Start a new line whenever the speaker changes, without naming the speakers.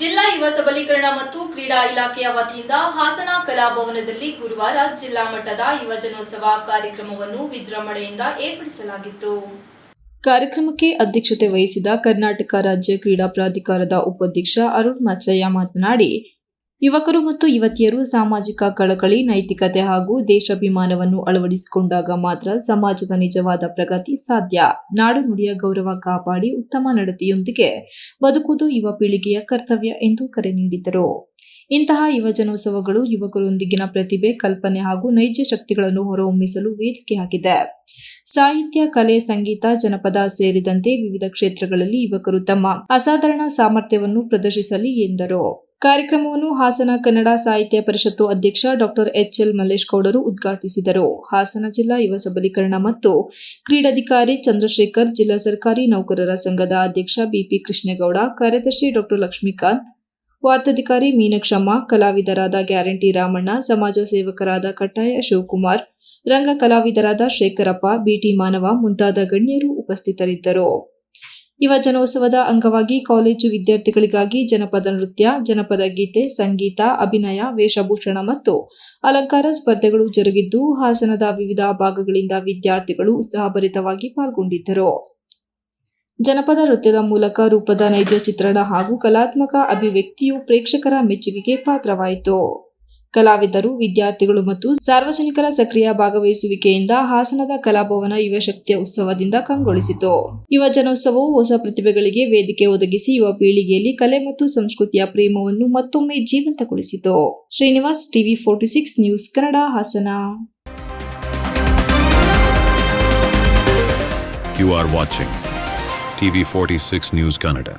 ಜಿಲ್ಲಾ ಯುವ ಸಬಲೀಕರಣ ಮತ್ತು ಕ್ರೀಡಾ ಇಲಾಖೆಯ ವತಿಯಿಂದ ಹಾಸನ ಕಲಾಭವನದಲ್ಲಿ ಗುರುವಾರ ಜಿಲ್ಲಾ ಮಟ್ಟದ ಯುವಜನೋತ್ಸವ ಕಾರ್ಯಕ್ರಮವನ್ನು ವಿಜೃಂಭಣೆಯಿಂದ ಏರ್ಪಡಿಸಲಾಗಿತ್ತು. ಕಾರ್ಯಕ್ರಮಕ್ಕೆ ಅಧ್ಯಕ್ಷತೆ ವಹಿಸಿದ ಕರ್ನಾಟಕ ರಾಜ್ಯ ಕ್ರೀಡಾ ಪ್ರಾಧಿಕಾರದ ಉಪಾಧ್ಯಕ್ಷ ಅರುಣ್ ಮಚ್ಚಯ್ಯ ಮಾತನಾಡಿ ಯುವಕರು ಮತ್ತು ಯುವತಿಯರು ಸಾಮಾಜಿಕ ಕಳಕಳಿ, ನೈತಿಕತೆ ಹಾಗೂ ದೇಶಾಭಿಮಾನವನ್ನು ಅಳವಡಿಸಿಕೊಂಡಾಗ ಮಾತ್ರ ಸಮಾಜದ ನಿಜವಾದ ಪ್ರಗತಿ ಸಾಧ್ಯ. ನಾಡು ನುಡಿಯ ಗೌರವ ಕಾಪಾಡಿ ಉತ್ತಮ ನಡತೆಯೊಂದಿಗೆ ಬದುಕುವುದು ಯುವ ಪೀಳಿಗೆಯ ಕರ್ತವ್ಯ ಎಂದು ಕರೆ ನೀಡಿದರು. ಇಂತಹ ಯುವಜನೋತ್ಸವಗಳು ಯುವಕರೊಂದಿಗಿನ ಪ್ರತಿಭೆ, ಕಲ್ಪನೆ ಹಾಗೂ ನೈಜ ಶಕ್ತಿಗಳನ್ನು ಹೊರಹೊಮ್ಮಿಸಲು ವೇದಿಕೆಯಾಗಿದೆ ಸಾಹಿತ್ಯ, ಕಲೆ, ಸಂಗೀತ, ಜನಪದ ಸೇರಿದಂತೆ ವಿವಿಧ ಕ್ಷೇತ್ರಗಳಲ್ಲಿ ಯುವಕರು ತಮ್ಮ ಅಸಾಧಾರಣ ಸಾಮರ್ಥ್ಯವನ್ನು ಪ್ರದರ್ಶಿಸಲಿ ಎಂದರು. ಕಾರ್ಯಕ್ರಮವನ್ನು ಹಾಸನ ಕನ್ನಡ ಸಾಹಿತ್ಯ ಪರಿಷತ್ತು ಅಧ್ಯಕ್ಷ ಡಾಕ್ಟರ್ ಎಚ್ಎಲ್ ಮಲ್ಲೇಶ್ ಗೌಡರು ಉದ್ಘಾಟಿಸಿದರು. ಹಾಸನ ಜಿಲ್ಲಾ ಯುವ ಸಬಲೀಕರಣ ಮತ್ತು ಕ್ರೀಡಾಧಿಕಾರಿ ಚಂದ್ರಶೇಖರ್, ಜಿಲ್ಲಾ ಸರ್ಕಾರಿ ನೌಕರರ ಸಂಘದ ಅಧ್ಯಕ್ಷ ಬಿಪಿ ಕೃಷ್ಣೇಗೌಡ, ಕಾರ್ಯದರ್ಶಿ ಡಾಕ್ಟರ್ ಲಕ್ಷ್ಮೀಕಾಂತ್, ವಾರ್ತಾಧಿಕಾರಿ ಮೀನಕ್ಷಮ್ಮ, ಕಲಾವಿದರಾದ ಗ್ಯಾರಂಟಿ ರಾಮಣ್ಣ, ಸಮಾಜ ಸೇವಕರಾದ ಕಟ್ಟಾಯ ಶಿವಕುಮಾರ್ ರಂಗ ಕಲಾವಿದರಾದ ಶೇಖರಪ್ಪ, ಬಿಟಿ ಮಾನವ ಮುಂತಾದ ಗಣ್ಯರು ಉಪಸ್ಥಿತರಿದ್ದರು. ಯುವ ಜನೋತ್ಸವದ ಅಂಗವಾಗಿ ಕಾಲೇಜು ವಿದ್ಯಾರ್ಥಿಗಳಿಗಾಗಿ ಜನಪದ ನೃತ್ಯ, ಜನಪದ ಗೀತೆ, ಸಂಗೀತ, ಅಭಿನಯ, ವೇಷಭೂಷಣ ಮತ್ತು ಅಲಂಕಾರ ಸ್ಪರ್ಧೆಗಳು ಜರುಗಿದ್ದು ಹಾಸನದ ವಿವಿಧ ಭಾಗಗಳಿಂದ ವಿದ್ಯಾರ್ಥಿಗಳು ಉತ್ಸಾಹಭರಿತವಾಗಿ ಪಾಲ್ಗೊಂಡಿದ್ದರು. ಜನಪದ ನೃತ್ಯದ ಮೂಲಕ ರೂಪದ ನೈಜ ಚಿತ್ರಣ ಹಾಗೂ ಕಲಾತ್ಮಕ ಅಭಿವ್ಯಕ್ತಿಯು ಪ್ರೇಕ್ಷಕರ ಮೆಚ್ಚುಗೆಗೆ ಪಾತ್ರವಾಯಿತು. ಕಲಾವಿದರು, ವಿದ್ಯಾರ್ಥಿಗಳು ಮತ್ತು ಸಾರ್ವಜನಿಕರ ಸಕ್ರಿಯ ಭಾಗವಹಿಸುವಿಕೆಯಿಂದ ಹಾಸನದ ಕಲಾಭವನ ಯುವಶಕ್ತಿಯ ಉತ್ಸವದಿಂದ ಕಂಗೊಳಿಸಿತು. ಯುವ ಜನೋತ್ಸವವು ಹೊಸ ಪ್ರತಿಭೆಗಳಿಗೆ ವೇದಿಕೆ ಒದಗಿಸಿ ಯುವ ಪೀಳಿಗೆಯಲ್ಲಿ ಕಲೆ ಮತ್ತು ಸಂಸ್ಕೃತಿಯ ಪ್ರೇಮವನ್ನು ಮತ್ತೊಮ್ಮೆ ಜೀವಂತಗೊಳಿಸಿತು. Srinivas, TV forty six news Kannada, Hassan.
You are watching TV46 News Canada.